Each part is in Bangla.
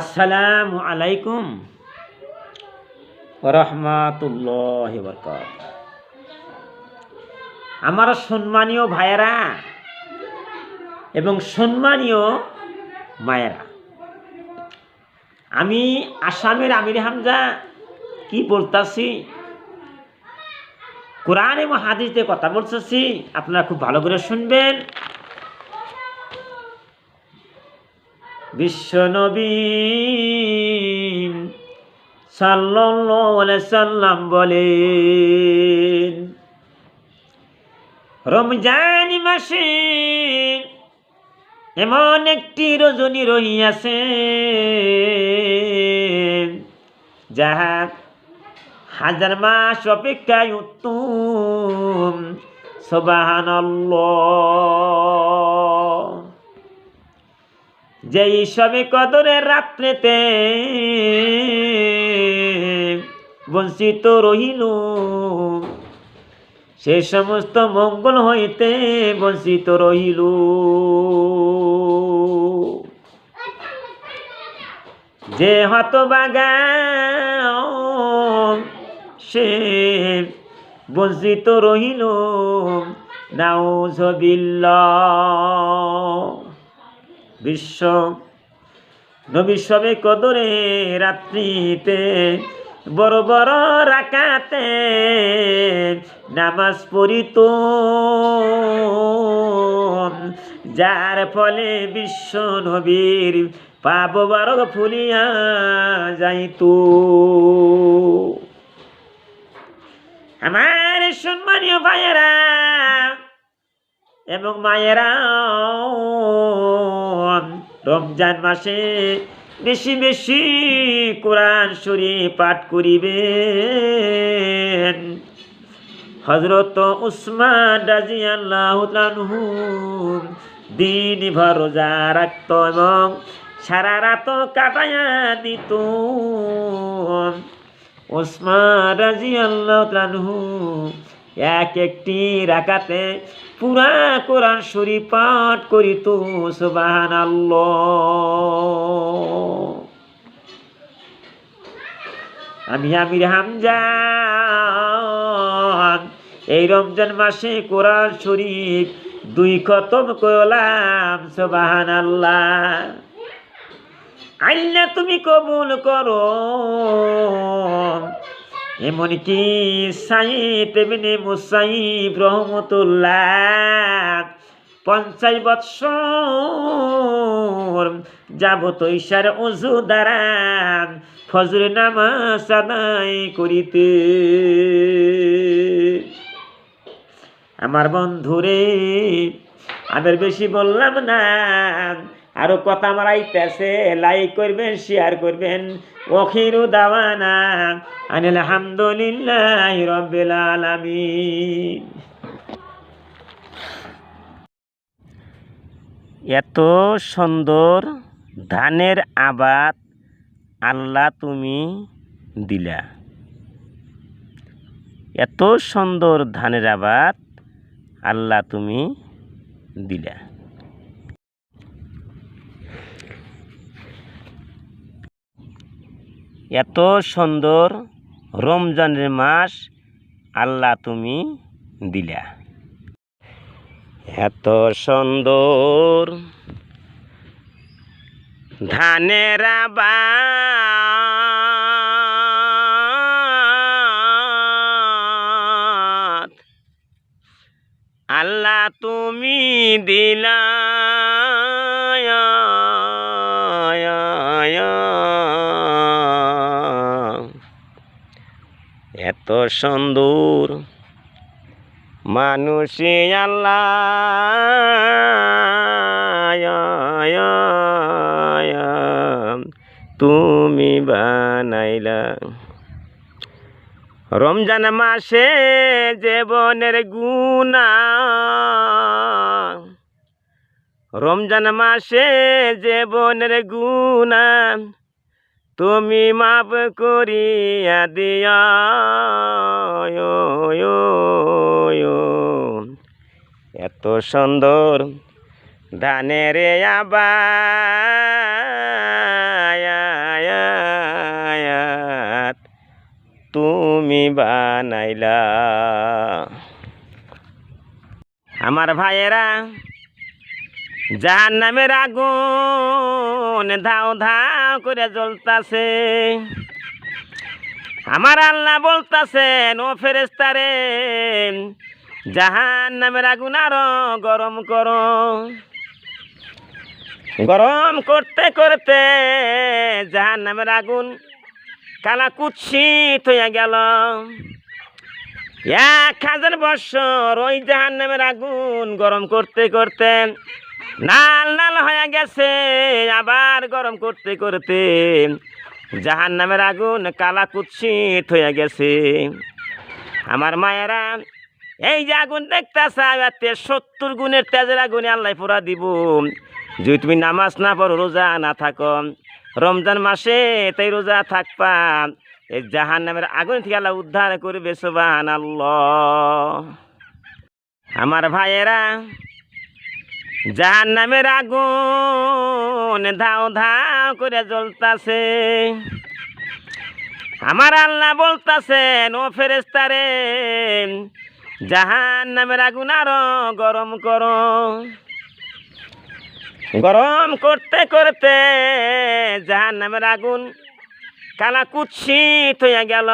আসসালামু আলাইকুম রহমাতুল্লাহ বরকত আমার সম্মানীয় ভাইয়েরা এবং সম্মানীয় মায়েরা, আমি আসামের আমির হামজা কি বলতাছি? কোরআন এবং হাদিসে কথা বলতেছি, আপনারা খুব ভালো করে শুনবেন। বিশ্বনবী সাল্লাম বলেন, রমজান মাসে এমন একটি রজনী রহিয়াছে যাহা হাজার মাস অপেক্ষায় উত্তম। সোবাহান যেই সবে কদরের রাত্রেতে বঞ্চিত রহিল, সে সমস্ত মঙ্গল হইতে বঞ্চিত রহিল। যে হতবাগা সে বঞ্চিত রহিল, নাউজবিল্লাহ। বিশ্ব নবী সবে কদরে রাত্রিতে, বড় বড় রাকাতে নামাজ পড়িত যার ফলে বিশ্ব নবীর পাপ বারক ফুলিয়া যাইত আমার সম্মানীয় ভাইয়েরা এবং মায়েরা রমজান মাসে বেশি বেশি কোরআন শরীফ পাঠ করিবেন। হজরত উসমান রাজি আল্লাহ দিন ভর রোজা রাখত এবং সারা রাত কাটাইয়া দিত। ওসমান রাজি আল্লাহ এক একটি রাকাতে পুরা কোরআন শরীফ পাঠ করিত সুবাহান আমি আমির হামজা এই রমজান মাসে কোরআন শরীফ দুই খতম করলাম সুবাহান আল্লাহ আল্লাহ তুমি কবুল করো। এমনকি সাইদ এমনি মুসাইব রহমতুল্লাহ পঞ্চাশ বৎসর যাবত ঈশার উজু দ্বারা ফজর নামাজ আদায় করিতে। আমার বন্ধুরে আমি আর বেশি বললাম না। আরও কথা আমার আইতেছে লাইক করবেন শেয়ার করবেন। ওখিরু দাওয়ানা আনিল হামদুলিল্লাহ রব্বিল আলামিন। এত সুন্দর ধানের আবাদ আল্লাহ তুমি দিলা। এত সুন্দর ধানের আবাদ আল্লাহ তুমি দিলা। এত সুন্দর রমজানের মাস আল্লাহ তুমি দিলা। এত সুন্দর ধানের আল্লাহ তুমি দিলা। এত সুন্দর। মানুষে আল্লাহ তুমি বানাইলা। রমজান মাসে জীবনের গুণা। রমজান মাসে জীবনের গুণা। তুমি মাপ করিয়া দিয়া এত সুন্দর ধানের আবায়াত তুমি বানাইলা। আমার ভাইয়েরা জাহান নামের আগুন ধাও ধাও করে জ্বলতাছে। আমার আল্লাহ বলতাছেন, ও ফেরেস্তারে জাহান নামের আগুন আরও গরম করো। গরম করতে করতে জাহান নামের আগুন কালা কুৎসিত হইয়া গেল। এক হাজার বছর ওই জাহান নামের আগুন গরম করতে করতে নাল নাল হয়ে গেছে, আবার গরম করতে করতে জাহান নামের আগুন কালা কুৎসিত হয়ে গেছে। আমার মায়েরা, এই যে আগুন দেখতে সত্তর গুণের তেজের আগুনে আল্লাহ পুরা দিব। যদি তুমি নামাজ না পড়ো, রোজা না থাকো, রমজান মাসে তাই রোজা থাকবা, এই জাহান নামের আগুন থেকে আল্লাহ উদ্ধার করবে সোবাহান আমার ভাইয়েরা জাহান নামের আগুন ধাও ধাও করে জ্বলতাছে। আমার আল্লাহ বলতাছেন, ও ফেরেস্তারে জাহান নামের আগুন আরও গরম করো। গরম করতে করতে জাহান নামের আগুন কালা কুৎসিত হইয়া গেল।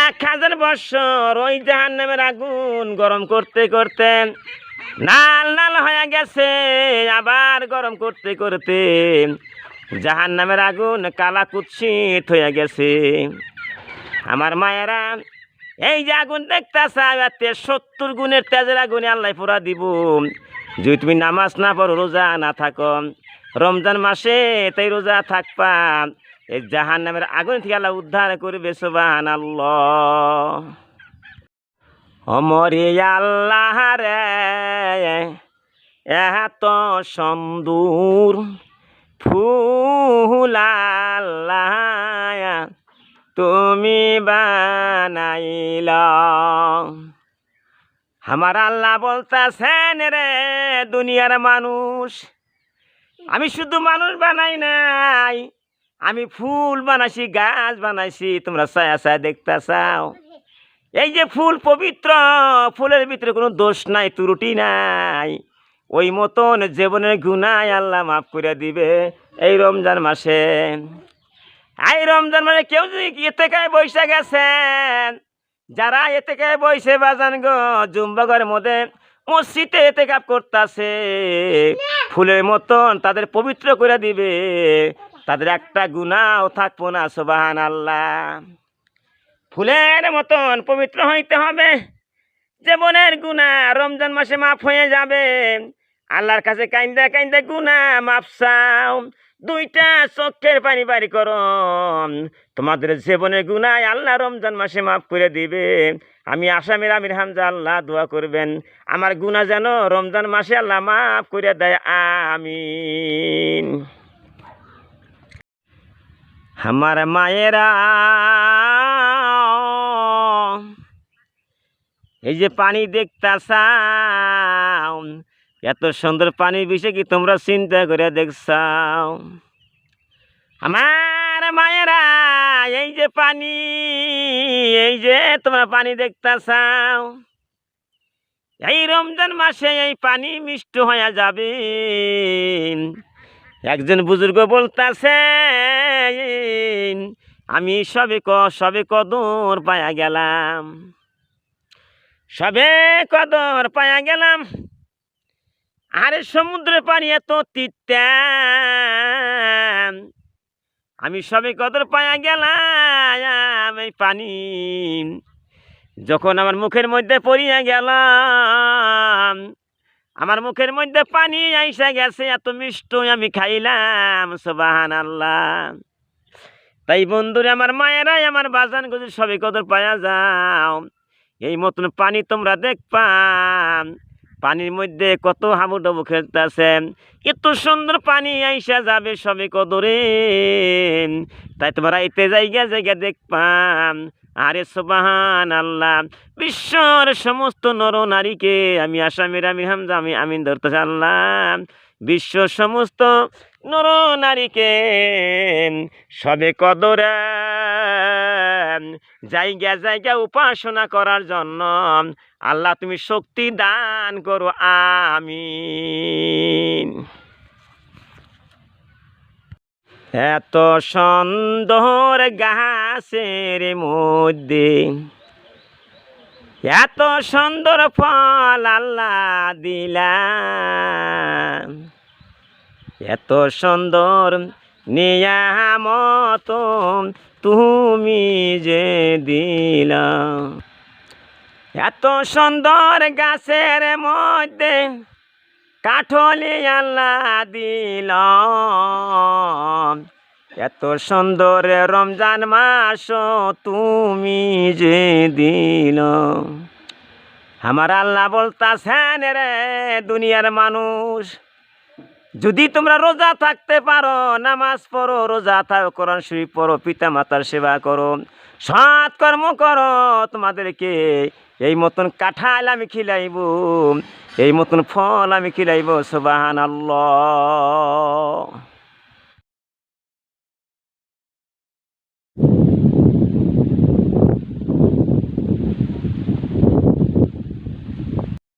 এক হাজার বছর ওই জাহান নামের আগুন গরম করতে করতে নাল নাল হয়ে গেছে, আবার গরম করতে করতে জাহান নামের আগুন কালা কুৎসিত হয়ে গেছে। আমার মায়েরা, এই যে আগুন দেখতে সত্তর গুণের তেজের আগুনে আল্লাহ পুরা দিব। যদি তুমি নামাজ না পড়ো, রোজা না থাকো, রমজান মাসে তাই রোজা থাকবা, এই জাহান নামের আগুন থেকে আল্লাহ উদ্ধার করবে সোবান আল্লাহ অমরে আল্লাহ রে, এত সুন্দর ফুল আল্লাহ, তুমি বানাইলা। আমার আল্লাহ বলতেছেন রে, দুনিয়ার মানুষ, আমি শুধু মানুষ বানাই নাই, আমি ফুল বানাইছি, গাছ বানাইছি, তোমরা ছায়া ছায়া দেখতে চাও। এই যে ফুল পবিত্র, ফুলের ভিতরে কোনো দোষ নাই, ত্রুটি নাই। ওই মতন জীবনের গুনায় আল্লাহ মাফ করে দিবে এই রমজান মাসে। এই রমজান মানে কেউ যদি এতে কায় বৈশা গেছেন, যারা এতে কায় বইসে বাজান গো জুম্বাগরের মধ্যে মসজিদে এতে কাপ করতেছে, ফুলের মতন তাদের পবিত্র করে দিবে। তাদের একটা গুণাও থাকব না সোবাহান আল্লাহ ফুলের মতন পবিত্র হইতে হবে। জীবনের গুণা রমজান মাসে মাফ হয়ে যাবে। আল্লাহর কাছে কাইন্দা কাইন্দা গুণা মাফ চাও। দুইটা চক্ষের পানি বাড়ি করো তোমাদের জীবনের গুণায় আল্লাহ রমজান মাসে মাফ করে দিবে। আমি আসামের আমির হামজা, আল্লাহ দোয়া করবেন। আমার গুণা যেন রমজান মাসে আল্লাহ মাফ করে দেয়। আমিন। আমার মায়েরা এই যে পানি দেখতাছাও এত সুন্দর পানির বিষয়ে কি তোমরা চিন্তা করে দেখছাও আমার মায়েরা, এই যে পানি, এই যে তোমরা পানি দেখতাছাও এই রমজান মাসে এই পানি মিষ্ট হয়ে যাবে। একজন বুজুর্গ বলতাছে, আমি সবে ক, সবে কদর পায়া গেলাম। সবে কদর পায়া গেলাম। আরে সমুদ্রের পানি এত তিতাম। আমি সবে কদর পায়া গেলাম এই পানি। যখন আমার মুখের মধ্যে পড়িয়া গেলাম, আমার মুখের মধ্যে পানি আইসা গেছে, এত মিষ্ট আমি খাইলাম সোবাহান আল্লাহ তাই বন্ধুরে, আমার মায়েরাই আমার বাজান গুজি সবে কদর পায়া যাও। এই মতন পানি তোমরা দেখপাম পানির মধ্যে কত হাবুডাবু খেলতেছে। এত সুন্দর পানি আইসা যাবে সবে কদরে। তাই তোমরা এতে জায়গা জায়গা দেখপাম আরে সোবাহান আল্লাহ বিশ্বর সমস্ত নর নারীকে আমি আসামের আমি হামজা, আমি আমিন ধরতে আল্লাহ বিশ্ব সমস্ত নর নারীকে সবে কদরে। জায়গা জায়গা উপাসনা করার জন্য। আল্লাহ তুমি শক্তি দান করো, আমিন। এত সুন্দর গাছের মধ্যে, এত সুন্দর ফল আল্লাহ দিলাম এত সুন্দর নিয়ামত তুমি যে দিলাম এত সুন্দর গাছের মধ্যে কাঠলি আল্লাহ দিল এত সুন্দর রমজান মাস তুমি যে দিল। আমার আল্লাহ বলতাছেন রে দুনিয়ার মানুষ যদি তোমরা রোজা থাকতে পারো, নামাজ পড়ো, রোজা থাকো, কোরআন শরীফ পড়ো পিতা মাতার সেবা করো, সৎ কর্ম করো, তোমাদেরকে এই মতন কাঁঠাল আমি খিলাইব, এই মতন ফল আমি খিলাইব সুবাহান আল্লাহ